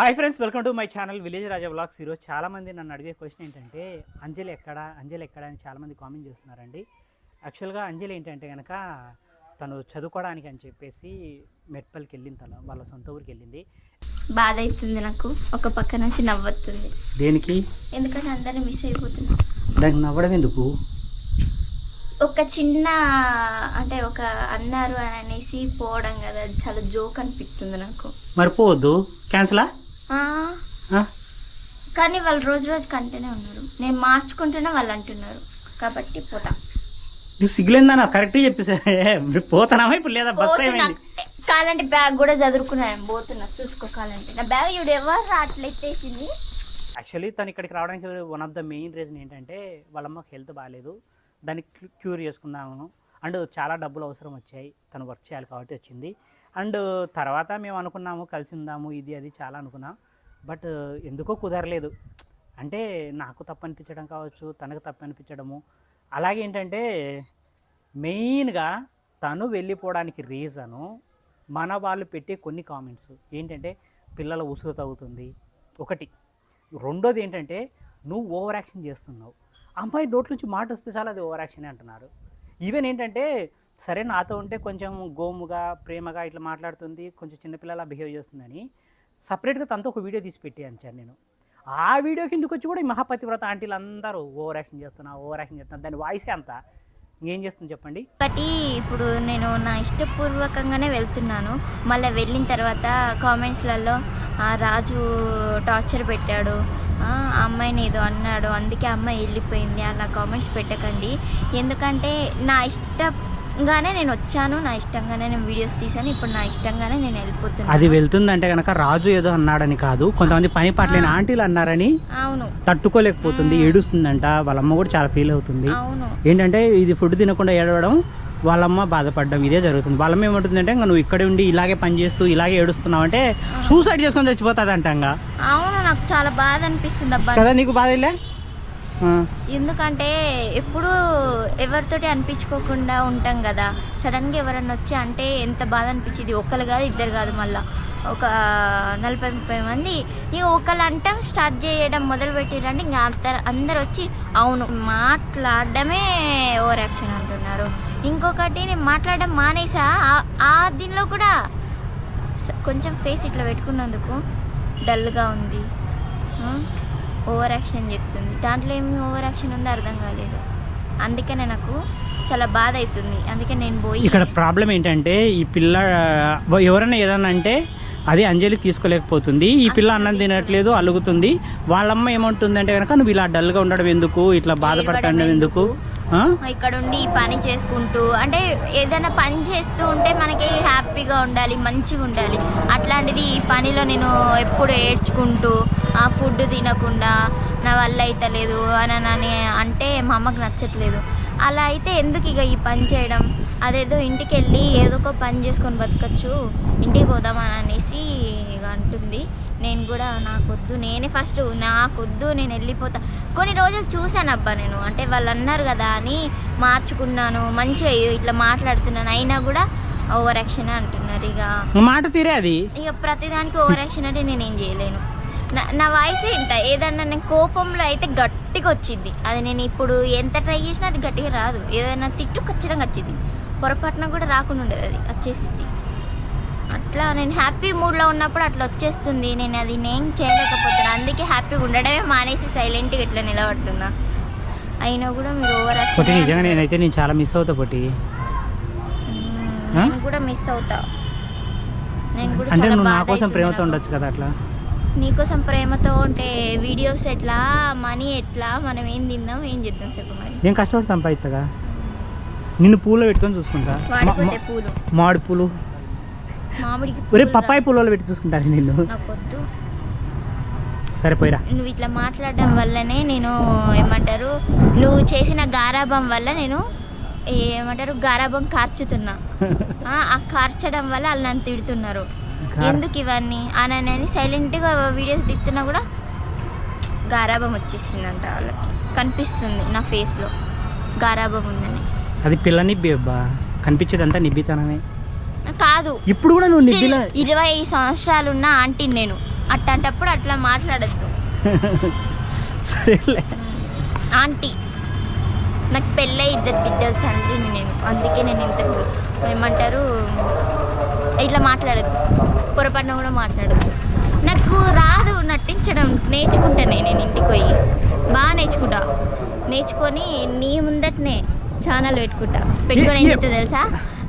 Hi friends welcome to my channel village Raja vlogs ఈరోజు చాలా మంది నన్ను అడిగే క్వశ్చన్ ఏంటంటే అంజలి ఎక్కడ? అంజలి ఎక్కడ అని చాలా మంది కామెంట్ చేస్తున్నారండి యాక్చువల్గా అంజలి ఏంటంటే కనుక తను చదువుకోవడానికి అని చెప్పేసి మెట్పల్కి వెళ్ళింది తను వాళ్ళ సొంత ఊరికి వెళ్ళింది. బాధ అవుతుంది నాకు. ఒక పక్క నుంచి నవ్వుతుంది దేనికి? ఎందుకంటే అందరిని మిస్ అయిపోతున్నా. దానికి నవ్వడం ఎందుకు? ఒక చిన్న అంటే ఒక అన్నారు అని అనేసి పోవడం కదా చాలా జోక్ అనిపిస్తుంది నాకు. మరి పోవద్దు. క్యాన్సిలా కానీ వాళ్ళు రోజు రోజు కంటేనే ఉన్నారు. నేను మార్చుకుంటేనే వాళ్ళు అంటున్నారు. కాబట్టి పోతా. నువ్వు సిగ్గులేందా నాకు కరెక్ట్గా చెప్పేసా పోతానామా? ఇప్పుడు లేదా బస్ టైం కాలంటే బ్యాగ్ కూడా చదువుకున్నాను పోతున్నా. చూసుకో కాలంటే. నా బ్యాగ్ ఇవి ఎవరు అట్లా ఎత్తేసింది యాక్చువల్లీ తను ఇక్కడికి రావడానికి one of the main reason ఏంటంటే వాళ్ళ అమ్మకి హెల్త్ బాగాలేదు దాన్ని క్యూ- క్యూర్ చేసుకుందాము. అండ్ చాలా డబ్బులు అవసరం వచ్చాయి. తను వర్క్ చేయాలి కాబట్టి వచ్చింది. అండ్ తర్వాత మేము అనుకున్నాము కలిసి ఉందాము ఇది అది చాలా అనుకున్నాం. బట్ ఎందుకో కుదరలేదు. అంటే నాకు తప్పు అనిపించడం కావచ్చు తనకు తప్పు అనిపించడము అలాగే ఏంటంటే మెయిన్గా తను వెళ్ళిపోవడానికి రీజను మన వాళ్ళు పెట్టే కొన్ని కామెంట్స్. ఏంటంటే పిల్లల ఉసురు తగ్గుతుంది ఒకటి. రెండోది ఏంటంటే నువ్వు ఓవర్ యాక్షన్ చేస్తున్నావు. అమ్మాయి నోట్ల నుంచి మాట వస్తే చాలా అది ఓవర్ యాక్షన్ అంటున్నారు. ఈవెన్ ఏంటంటే సరే నాతో ఉంటే కొంచెం గోముగా ప్రేమగా ఇట్లా మాట్లాడుతుంది కొంచెం చిన్నపిల్లలా బిహేవ్ చేస్తుందని. సపరేట్గా తనతో ఒక వీడియో తీసి పెట్టేయించాను నేను. ఆ వీడియో కిందకి వచ్చి కూడా ఈ మహాపతివ్రత ఆంటీలు అందరూ ఓవర్ యాక్షన్ చేస్తున్నా ఓవర్ యాక్షన్ చేస్తున్నా. దాని వాయిసే అంతా. ఏం చేస్తుంది చెప్పండి? ఒకటి ఇప్పుడు నేను నా ఇష్టపూర్వకంగానే వెళ్తున్నాను. మళ్ళీ వెళ్ళిన తర్వాత కామెంట్స్లలో రాజు టార్చర్ పెట్టాడు. ఆ అమ్మాయిని ఏదో అన్నాడు. అందుకే అమ్మాయి వెళ్ళిపోయింది అలా కామెంట్స్ పెట్టకండి. ఎందుకంటే నా ఇష్ట ఇష్టంగానే నేను వచ్చాను నా ఇష్టంగానే నేను వీడియోస్ తీసాను ఇప్పుడు నా ఇష్టంగానే నేను అది వెళ్ళిపోతున్నాను వెళ్తుందంటే కనుక రాజు ఏదో అన్నాడని కాదు కొంతమంది పని పట్లేని ఆంటీలు అన్నారని అవును. తట్టుకోలేకపోతుంది ఏడుస్తుందంట వాళ్ళ అమ్మ కూడా చాలా ఫీల్ అవుతుంది. అవును. ఏంటంటే ఇది ఫుడ్ తినకుండా ఏడవడం వాళ్ళమ్మ బాధపడడం ఇదే జరుగుతుంది. వాళ్ళమ్మ ఏమంటుందంటే ఇంకా నువ్వు ఇక్కడే ఉండి ఇలాగే పని చేస్తూ ఇలాగే ఏడుస్తున్నావు అంటే సూసైడ్ చేసుకొని చచ్చిపోతుంది అంటంగా అవును నాకు చాలా బాధ అనిపిస్తుంది కదా నీకు బాధ ఎందుకంటే ఎప్పుడు ఎవరితోటి అనిపించుకోకుండా ఉంటాం కదా. సడన్గా ఎవరన్నా వచ్చి అంటే ఎంత బాధ అనిపించింది? ఒకరు కాదు ఇద్దరు కాదు మళ్ళా. ఒక నలభై ముప్పై మంది. ఇక ఒకళ్ళు అంటాం స్టార్ట్ చేయడం మొదలు పెట్టిరంటే ఇంకా అందరు అందరు వచ్చి అవును మాట్లాడడమే ఓవర్ యాక్షన్ అంటున్నారు. ఇంకొకటి నేను మాట్లాడడం మానేసా? ఆ- దీనిలో కూడా కొంచెం ఫేస్ ఇట్లా పెట్టుకున్నందుకు డల్గా ఉంది. ఓవర్ యాక్షన్ చెప్తుంది. దాంట్లో ఏమి ఓవర్ యాక్షన్ ఉందో అర్థం కాలేదు. అందుకనే నాకు చాలా బాధ అవుతుంది. అందుకే నేను పోయి ఇక్కడ ప్రాబ్లం ఏంటంటే ఈ పిల్ల ఎవరైనా ఏదన్నా అంటే అది అంజలి తీసుకోలేకపోతుంది. ఈ పిల్ల అన్నం తినట్లేదు అలుగుతుంది. వాళ్ళమ్మ ఏమంటుందంటే కనుక నువ్వు ఇలా డల్గా ఉండడం ఎందుకు? ఇట్లా బాధపడటం ఎందుకు? ఇక్కడ ఉండి ఈ పని చేసుకుంటూ అంటే ఏదైనా పని చేస్తూ ఉంటే మనకి హ్యాపీగా ఉండాలి మంచిగా ఉండాలి. అట్లాంటిది ఈ పనిలో నేను ఎప్పుడు ఏడ్చుకుంటూ ఆ ఫుడ్ తినకుండా నా వల్ల అవుతలేదు అని అని అంటే మా అమ్మకు నచ్చట్లేదు. అలా అయితే ఎందుకు ఇక ఈ పని చేయడం? అదేదో ఇంటికి వెళ్ళి ఏదో ఒక పని చేసుకొని బతకచ్చు ఇంటికి పోదామని అనేసి ఇక అంటుంది. నేను కూడా నాకొద్దు నేనే ఫస్ట్ నాకొద్దు నేను వెళ్ళిపోతా. కొన్ని రోజులు చూశాను అబ్బా నేను. అంటే వాళ్ళు అన్నారు కదా అని మార్చుకున్నాను. మంచిగా ఇట్లా మాట్లాడుతున్నాను. అయినా కూడా ఓవర్ యాక్షన్ అంటున్నారు ఇక. మాట తీరే అది? ఇక ప్రతిదానికి ఓవర్ యాక్షన్ అంటే నేను ఏం చేయలేను. నా నా వాయిస్ ఇంత. ఏదన్నా నేను కోపంలో అయితే గట్టిగా వచ్చింది. అది నేను ఇప్పుడు ఎంత ట్రై చేసినా అది గట్టిగా రాదు. ఏదైనా తిట్టు ఖచ్చితంగా వచ్చింది. పొరపాటున కూడా రాకుండా ఉండేది అది. వచ్చేసింది. అట్లా నేను హ్యాపీ మూడ్లో ఉన్నప్పుడు అట్లా వచ్చేస్తుంది. నేను అది నేను చేయలేకపోతున్నా. అందుకే హ్యాపీగా ఉండడమే మానేసి సైలెంట్గా ఇట్లా నిలబడుతున్నా. అయినా కూడా మీరు ఓవర్ పొట్టి నిజంగా నేనైతే నేను చాలా మిస్ అవుతా పొట్టి. నేను కూడా మిస్ అవుతా. నేను కూడా అంటే నువ్వు నా కోసం ప్రేమతో. ఉండొచ్చు కదా అట్లా? నీకోసం ప్రేమతో ఉంటే వీడియోస్ ఎట్లా మనీ ఎట్లా మనం ఏం తిందాం ఏం చేద్దాం చెప్పు మరి. నేను కష్టపడి సంపాదిస్తాగా నిన్ను పూలో పెట్టుకొని చూసుకుంటా? మామిడి పూలు. ఒరే పప్పాయి పూలలో పెట్టి చూసుకుంటాను నిన్ను. రా- నాకు వద్దు సరే పోయిరా నువ్వు ఇట్లా మాట్లాడడం వల్లనే నేను ఏమంటారు నువ్వు చేసిన గారాబం వల్ల నేను ఏమంటారు గారాబం కార్చుతున్నా. ఆ, కార్చడం వల్ల వాళ్ళు నన్ను తిడుతున్నారు. ఎందుకు ఇవన్నీ? అని అని సైలెంట్గా వీడియోస్ దిగుతున్నా కూడా గారాబం వచ్చేసిందంట వాళ్ళకి. కనిపిస్తుంది నా ఫేస్లో. గారాబం ఉందని. అది పిల్ల నిబ్బి అబ్బా. కనిపించేదంతా నిబ్బితనమే. కాదు. ఇప్పుడు కూడా నువ్వు నిబ్బిలా ఇరవై సంవత్సరాలు ఉన్న ఆంటీని నేను. అట్లాంటప్పుడు అట్లా మాట్లాడద్దు. సరేలే. ఆంటీ నాకు పెళ్ళై ఇద్దరు బిడ్డల తండ్రిని నేను. అందుకే నేను ఇంత ఏమంటారు ఇట్లా మాట్లాడద్దు. పొరపాటున కూడా మాట్లాడద్దు. నాకు రాదు నటించడం. నేర్చుకుంటానే నేను ఇంటికి పోయి. బాగా నేర్చుకుంటా. నేర్చుకొని నీ ముందటనే ఛానల్ పెట్టుకుంటా. పెట్టుకొని ఏం చెప్తా తెలుసా?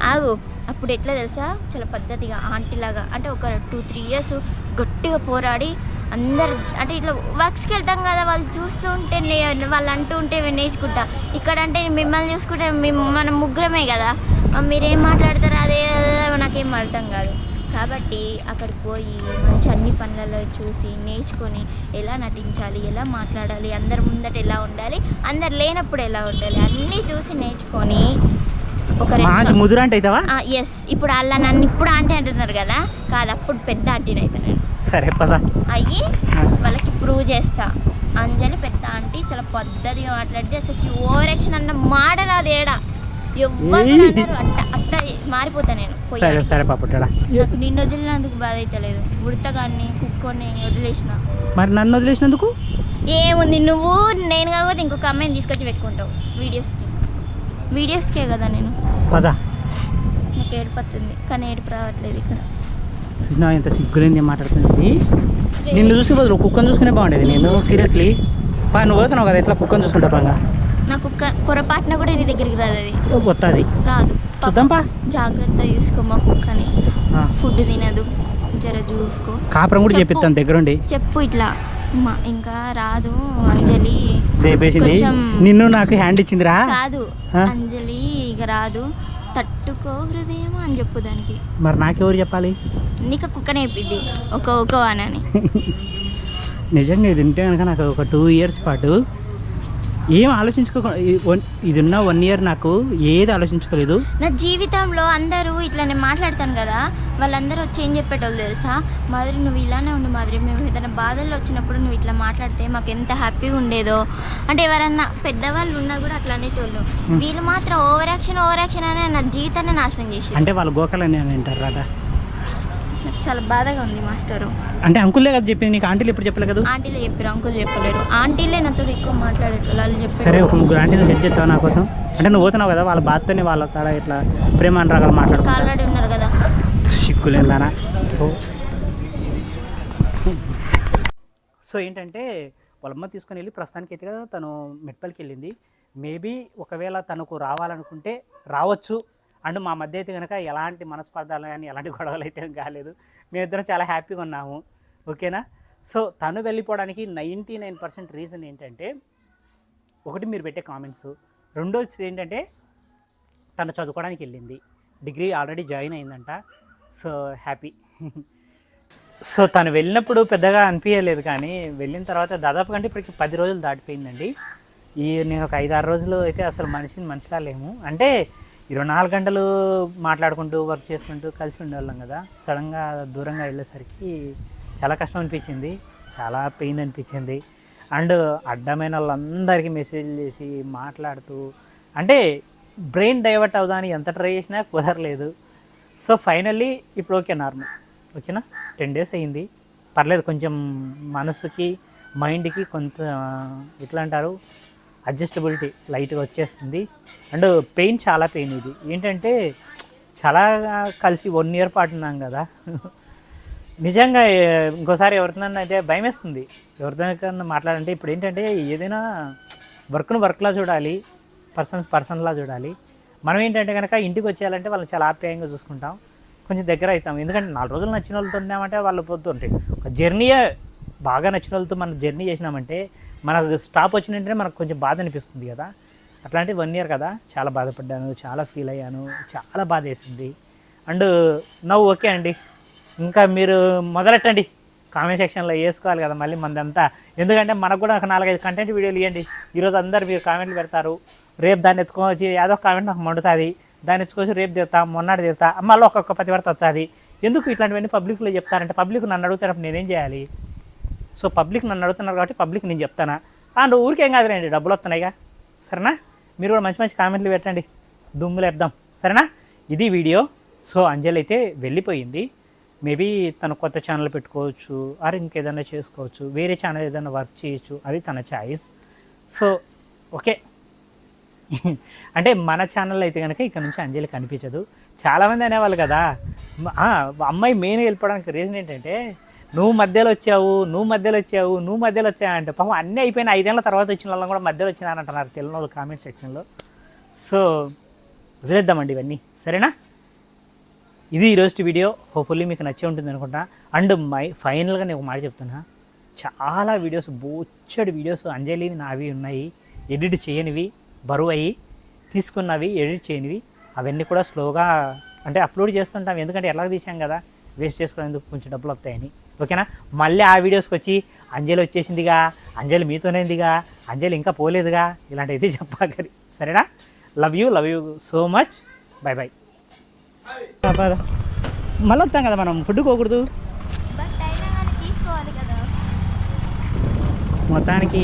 ఆగు. అప్పుడు ఎట్లా తెలుసా? చాలా పద్ధతిగా ఆంటీలాగా అంటే ఒక టూ త్రీ ఇయర్స్ గట్టిగా పోరాడి అందరు అంటే ఇట్లా వర్క్స్కి వెళ్తాం కదా వాళ్ళు చూస్తూ ఉంటే నే- వాళ్ళు అంటూ ఉంటే నేర్చుకుంటా. ఇక్కడ అంటే మిమ్మల్ని చూసుకుంటే మనం ముగ్గురమే కదా. మీరేం మాట్లాడతారో అదే అదే నాకేం అర్థం కాదు. కాబట్టి అక్కడికి పోయి మంచి అన్ని పనులలో చూసి నేర్చుకొని ఎలా నటించాలి ఎలా మాట్లాడాలి అందరి ముందట ఎలా ఉండాలి అందరు లేనప్పుడు ఎలా ఉండాలి అన్నీ చూసి నేర్చుకొని ఒక మంచి రెండు ముదురు అంటే అవుతావా? ఎస్ ఇప్పుడు అలా నన్ను ఇప్పుడు ఆంటీ అంటున్నారు కదా కాదు అప్పుడు పెద్ద ఆంటీని అయితే నేను సరే పదా. అయ్యి వాళ్ళకి ప్రూవ్ చేస్తా. అంజలి పెద్ద ఆంటీ చాలా పద్ధతిగా మాట్లాడితే అసలు ఓవర్ యాక్షన్ అన్న మాట రాదు ఏడా. ఎవ్వరు అట్ట అట్ట మారిపోతా నేను. సరే సరే నాకు నిన్ను వదిలినందుకు బాధ అయితే లేదు ఉడతగాన్ని కుక్కొని వదిలేసిన. మరి నన్ను వదిలేసినందుకు? ఏముంది నువ్వు నేను కాకపోతే ఇంకొక అమ్మాయిని తీసుకొచ్చి పెట్టుకుంటావు. వీడియోస్కి వీడియోస్కే కదా నేను. పదా. నాకు ఏడుపత్తుంది కానీ ఏడుపు రావట్లేదు ఇక్కడ. చూసినా ఎంత సిగ్గులేని మాట్లాడుతుంది. నిన్ను చూసి బదులు కుక్కను చూసుకునే బాగుండేది నేను సీరియస్లీ. పా నువ్వు పోతున్నావు కదా ఎట్లా కుక్కను చూసుకుంటా బాగా నా కుక్క పొరపాటున కూడా నీ దగ్గరికి రాదు అది. వస్తుంది రాదు. చూద్దాం పా. జాగ్రత్త చూసుకో మా కుక్కని. ఫుడ్ తినదు. జర చూసుకో. కాపురం కూడా చెప్పు. చెప్పిస్తాను దగ్గరుండి. చెప్పు ఇట్లా. ఇంకా రాదు. కొంచెం- నిన్ను నాకు హ్యాండ్ ఇచ్చిందిరా. కాదు? అంజలి ఇక రాదు. తట్టుకో హృదయం అని చెప్పు దానికి. మరి నాకెవరు చెప్పాలి? నీకు కుక్క నేర్పిద్ది. ఒక ఒక వానని. నిజంగా ఇది ఉంటే కనుక నాకు ఒక టూ ఇయర్స్ పాటు ఏం ఆలోచించుకోకుండా ఇది ఉన్న వన్ ఇయర్ నాకు ఏది ఆలోచించుకోలేదు. నా జీవితంలో అందరూ ఇట్లా నేను మాట్లాడతాను కదా వాళ్ళందరూ వచ్చి ఏం చెప్పేటోళ్ళు తెలుసా? మాదిరి నువ్వు ఇలానే ఉండు మాదిరి మేము ఏదైనా బాధల్లో వచ్చినప్పుడు నువ్వు ఇట్లా మాట్లాడితే మాకు ఎంత హ్యాపీగా ఉండేదో. అంటే ఎవరన్నా పెద్దవాళ్ళు ఉన్నా కూడా అట్లా అనేటోళ్ళు. వీళ్ళు మాత్రం ఓవర్ యాక్షన్ ఓవర్ యాక్షన్ అనే నా జీవితాన్ని నాశనం చేసి అంటే వాళ్ళు గోకలని అని అంటారు రాదా చాలా బాధగా ఉంది మాస్టరు. అంటే అంకుల్లే కదా చెప్పింది నీకు ఆంటీలు ఎప్పుడు చెప్పలే కదా? ఆంటీలు చెప్పారు అంకుల్ చెప్పలేరు. ఆంటీలే నాతో ఎక్కువ మాట్లాడేటోళ్ళు వాళ్ళు సరే చెప్పారు ఒక ముగ్గురు ఆంటీలు సెట్ చేస్తావు నా కోసం? అంటే నువ్వు పోతున్నావు కదా వాళ్ళ బాధతోనే వాళ్ళ కాడ ఇట్లా ప్రేమ అనురాగాలు మాట్లాడుకో ఆల్రెడీ ఉన్నారు కదా. సిగ్గులేనా సో ఏంటంటే వాళ్ళమ్మ తీసుకొని వెళ్ళి ప్రస్తుతానికి అయితే కదా తను మెట్పల్కి వెళ్ళింది. మేబీ ఒకవేళ తనకు రావాలనుకుంటే రావచ్చు. అండ్ మా మధ్య అయితే కనుక ఎలాంటి మనస్పర్ధాలు కానీ ఎలాంటి గొడవలు అయితే కాలేదు. మేమిద్దరం చాలా హ్యాపీగా ఉన్నాము. ఓకేనా? సో తను వెళ్ళిపోవడానికి నైంటీ నైన్ పర్సెంట్ రీజన్ ఏంటంటే ఒకటి మీరు పెట్టే కామెంట్స్. రెండోది ఏంటంటే తను చదువుకోవడానికి వెళ్ళింది. డిగ్రీ ఆల్రెడీ జాయిన్ అయిందంట. So happy. సో తను వెళ్ళినప్పుడు పెద్దగా అనిపించలేదు కానీ వెళ్ళిన తర్వాత దాదాపు కంటే ఇప్పటికి పది రోజులు దాటిపోయిందండి. ఈ నేను ఒక ఐదు ఆరు రోజులు అయితే అసలు మనిషిని మనిషిలా లేము. అంటే ఇరవై నాలుగు గంటలు మాట్లాడుకుంటూ వర్క్ చేసుకుంటూ కలిసి ఉండేవాళ్ళం కదా. సడన్గా దూరంగా వెళ్ళేసరికి చాలా కష్టం అనిపించింది. చాలా పెయిన్ అనిపించింది. అండ్ అడ్డమైన వాళ్ళందరికీ మెసేజ్ చేసి మాట్లాడుతూ అంటే బ్రెయిన్ డైవర్ట్ అవుదాని ఎంత ట్రై చేసినా కుదరలేదు. సో ఫైనల్లీ ఇప్పుడు ఓకే నార్మల్. ఓకేనా? టెన్ డేస్ అయింది. పర్లేదు కొంచెం మనసుకి మైండ్కి కొంత ఎట్లా అంటారు? అడ్జస్టబిలిటీ లైట్గా వచ్చేస్తుంది. అండ్ పెయిన్ చాలా పెయిన్ ఇది. ఏంటంటే చాలా కలిసి వన్ ఇయర్ పాటు ఉన్నాం కదా. నిజంగా ఇంకోసారి ఎవరితోనన్నా అయితే భయం వేస్తుంది ఎవరితోనన్నా మాట్లాడంటే ఇప్పుడు ఏంటంటే ఏదైనా వర్క్ను వర్క్లా చూడాలి పర్సన్స్ పర్సన్లా చూడాలి. మనం ఏంటంటే కనుక ఇంటికి వచ్చేయాలంటే వాళ్ళని చాలా ఆప్యాయంగా చూసుకుంటాం. కొంచెం దగ్గర అవుతాం. ఎందుకంటే నాలుగు రోజులు నచ్చిన వాళ్ళతో ఉన్నామంటే వాళ్ళు పొద్దుంటే ఒక జర్నీయే బాగా నచ్చిన వాళ్ళతో మనం జర్నీ చేసినామంటే మనకు స్టాప్ వచ్చినట్టే మనకు కొంచెం బాధ అనిపిస్తుంది కదా. అట్లాంటి వన్ ఇయర్ కదా చాలా బాధపడ్డాను చాలా ఫీల్ అయ్యాను చాలా బాధ వేసింది. అండ్ నవ్వు ఓకే అండి. ఇంకా మీరు మొదలెట్టండి. కామెంట్ సెక్షన్లో వేసుకోవాలి కదా మళ్ళీ మందంతా. ఎందుకంటే మనకు కూడా ఒక నాలుగైదు కంటెంట్ వీడియోలు ఇవ్వండి ఈరోజు అందరు మీరు కామెంట్లు పెడతారు. రేపు దాన్ని ఎత్తుకోవచ్చు ఏదో ఒక కామెంట్ నాకు మండుతుంది. దాన్ని ఎత్తుకోవచ్చు రేపు తీరుతా మొన్నటి తీరుతా మళ్ళీ ఒక్కొక్క పది వరకు వస్తుంది ఎందుకు ఇట్లాంటివన్నీ పబ్లిక్లో చెప్తారంటే పబ్లిక్ నన్ను అడుగుతారప్పుడు నేనేం చేయాలి? సో పబ్లిక్ నన్ను అడుగుతున్నారు కాబట్టి పబ్లిక్ నేను చెప్తానా? అండ్ ఊరికేం కాదులేండి డబ్బులు వస్తున్నాయిగా. సరేనా? మీరు కూడా మంచి మంచి కామెంట్లు పెట్టండి. దుమ్ములు వేద్దాం. సరేనా? ఇది వీడియో. సో అంజలి అయితే వెళ్ళిపోయింది. మేబీ తను కొత్త ఛానల్ పెట్టుకోవచ్చు ఆర్ ఇంకేదైనా చేసుకోవచ్చు వేరే ఛానల్ ఏదైనా వర్క్ చేయొచ్చు అది తన చాయిస్ సో ఓకే. అంటే మన ఛానల్ అయితే కనుక ఇక్కడ నుంచి అంజలి కనిపించదు. చాలామంది అనేవాళ్ళు కదా. అమ్మాయి మెయిన్ వెళ్ళిపోవడానికి రీజన్ ఏంటంటే నువ్వు మధ్యలో వచ్చావు నువ్వు మధ్యలో వచ్చావు నువ్వు మధ్యలో వచ్చావు అంటే పాపం అన్నీ అయిపోయిన ఐదేళ్ళ తర్వాత వచ్చిన వాళ్ళని కూడా మధ్యలో వచ్చినారంటున్నారు తెలియని వాళ్ళు కామెంట్ సెక్షన్లో సో వదిలేద్దామండి ఇవన్నీ. సరేనా? ఇది ఈరోజు వీడియో. హోప్ఫుల్లీ మీకు నచ్చే ఉంటుంది అనుకుంటా. అండ్ మై ఫైనల్గా నేను ఒక మాట చెప్తున్నా. చాలా వీడియోస్ బోచ్చడి వీడియోస్ అంజలి నావి ఉన్నాయి. ఎడిట్ చేయనివి బరువు అయ్యి తీసుకున్నవి ఎడిట్ చేయనివి. అవన్నీ కూడా స్లోగా అంటే అప్లోడ్ చేస్తుంటాం. ఎందుకంటే ఎలాగ తీసాం కదా. వేస్ట్ చేసుకునేందుకు కొంచెం డబ్బులు వస్తాయని. ఓకేనా? మళ్ళీ ఆ వీడియోస్కి వచ్చి అంజలి వచ్చేసిందిగా అంజలి మీతోనేందిగా అంజలి ఇంకా పోలేదుగా ఇలాంటివి చెప్పాలి. సరేనా? Love you love you so much bye bye మళ్ళీ వస్తాం కదా మనం. ఫుడ్ పోకూడదు. బట్ అయినా కానీ తీసుకోవాలి కదా. మొత్తానికి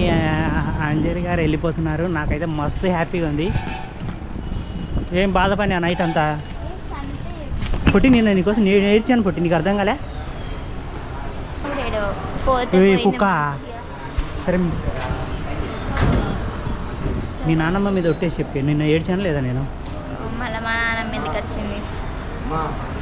అంజలి గారు వెళ్ళిపోతున్నారు. నాకైతే మస్తు హ్యాపీగా ఉంది. ఏం బాధపడి ఆ నైట్ అంతా? పుట్టి నేను నీకోసం నేను ఏడ్చాను పుట్టి. నీకు అర్థం కాలే? కుక్క. సరే మీ నాన్నమ్మ మీద ఒట్టేసి చెప్పి నిన్న ఏడ్చాను లేదా నేను? మళ్ళీ మా నాన్న మీదకి వచ్చింది?